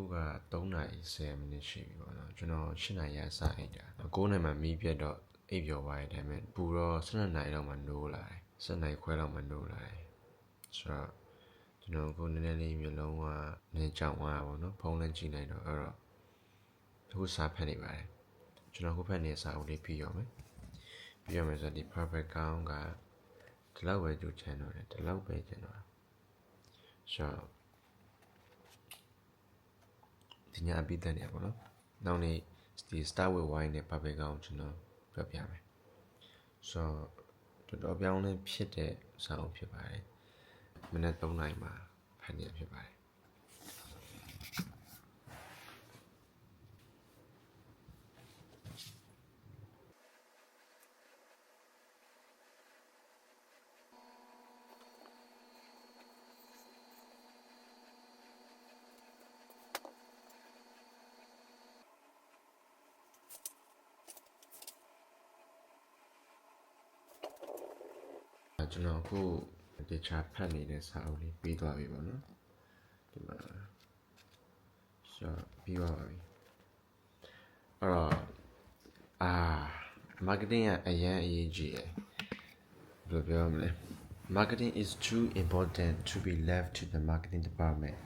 အခုက3နာရီ10မိနစ်ရှိပြီပေါ့နော်ကျွန်တော်8နာရီရစအိတ်တာ9နာရီမှမီးပြတ်တော့အိပ်ပျော်သွားတဲ့ဒါပေမဲ့ပူတော့12နာရီလောက်မှနိုးလာတယ်7နာရီခွဲလောက်မှနိုးလာတယ်ဆိုတော့ကျွန်တော်အခုနည်းနည်းလေးမျိုးလုံးကနည်းကြောင်သွားတာပေါ့နော်ဖုန်းလည်းကြည့်လိုက်တော့အဲ့တော့အခုစာဖတ်နေပါတယ်ကျွန်တော်အခုဖတ်နေတဲ့စာအုပ်လေးပြီးရောမယ်ပြီးရမယ်ဆိုတော့ဒီ perfect count ကဒီလောက်ပဲကြိုချန်တော့တယ်ဒီလောက်ပဲကျန်တော့ဆိုတော့ ဒီညအပိသက်နေရပါတော့။နောက်နေ့ဒီ start with wine နဲ့ barbecue ကိုကျွန်တော်ပြောပြမယ်။ဆိုတော့တော်တော်ပြောင်းလဲဖြစ်တဲ့စာအုပ်ဖြစ်ပါတယ်။မနေ့3နိုင်မှာဖန်ရဖြစ်ပါတယ်။ ကျွန်တော်အခုတခြားဖတ်နေတဲ့စာအုပ်လေးပြီးသွားပြီပေါ့နော်။ဒီမှာဆိုပြီးသွားပါပြီ။အဲ့တော့အာ marketing ကအရင်အရေးကြီးတယ်။ဘယ်လိုပြောရမလဲ။ marketing is too important to be left to the marketing department.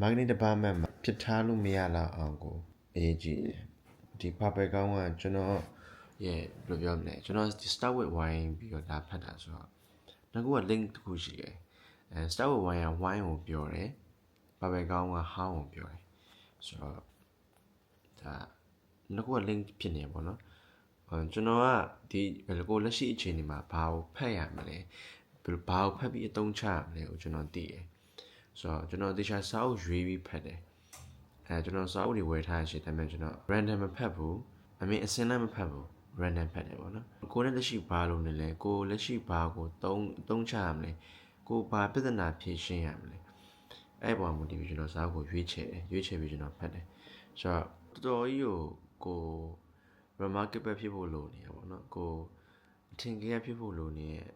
marketing department မှာဖြစ်ထားလို့မရလောက်အောင်ကိုအရေးကြီးတယ်။ဒီ paper ကောင်းကကျွန်တော်ရဲ့ဘယ်လိုပြောမလဲကျွန်တော်ဒီ start with wine ပြီးတော့ဒါဖတ်တာဆိုတော့ နောက်ခုက link တစ်ခုရှိတယ်အဲ start with wine က wine ကိုပြောတယ် paper ကောင်းက how ကိုပြောတယ်ဆိုတော့ဒါနောက်ခုက link ဖြစ်နေပါတော့အဲကျွန်တော်ကဒီဘယ်လိုကိုလက်ရှိအခြေအနေမှာဘာကိုဖတ်ရမလဲဘယ်လိုဘာကိုဖတ်ပြီးအသုံးချရမလဲကိုကျွန်တော်သိတယ်ဆိုတော့ကျွန်တော်တခြားစာအုပ်ရွေးပြီးဖတ်တယ်အဲကျွန်တော်စာအုပ်တွေဝယ်ထားရရှိတယ်ဒါပေမဲ့ကျွန်တော် random မဖတ်ဘူးအမေအစင်းလည်းမဖတ်ဘူး random ဖတ်တယ်ပေါ့နော်ကိုနဲ့လက်ရှိဘာလုပ်နေလဲကိုလက်ရှိဘာကိုသုံးသုံးချရမလဲကိုဘာပြဿနာဖြေရှင်းရမလဲအဲ့ပေါ်မှာဒီကျွန်တော်စာအုပ်ကိုရွေးချယ်တယ်ရွေးချယ်ပြီးကျွန်တော်ဖတ်တယ်ဆိုတော့တော်တော်ကြီးကိုကို remarkable ဖြစ်ဖို့လိုနေရပေါ့နော်ကိုအထင်ကြီးဖြစ်ဖို့လိုနေတဲ့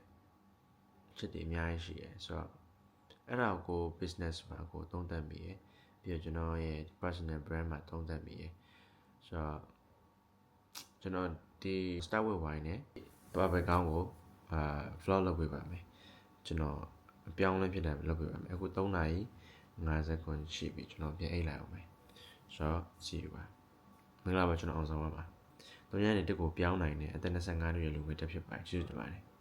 ချက်တွေအများကြီးရှိတယ်ဆိုတော့အဲ့ဒါကို business မှာကိုသုံးသပ်မိရယ်ပြီးတော့ကျွန်တော်ရဲ့ personal brand မှာသုံးသပ်မိရယ်ဆိုတော့ ကျွန်တော်ဒီ start with wine နဲ့ဘာပဲကောင်းကိုအာ vlog လုပ်ပေးပါမယ်ကျွန်တော်အပြောင်းလဲဖြစ်တယ်လုပ်ပေးပါမယ်အခု3နာရီ50ခွန်ရှိပြီကျွန်တော်ပြန်အိတ်လိုက်အောင်မယ်ဆိုတော့ see you ပါမင်္ဂလာပါကျွန်တော်အောင်ဆောင်ပါပါ။တုံးရတဲ့တက်ကိုပြောင်းနိုင်တယ်အသက်25နှစ်ရွယ်လူပဲတက်ဖြစ်ပါတယ်ကျေးဇူးတင်ပါတယ်။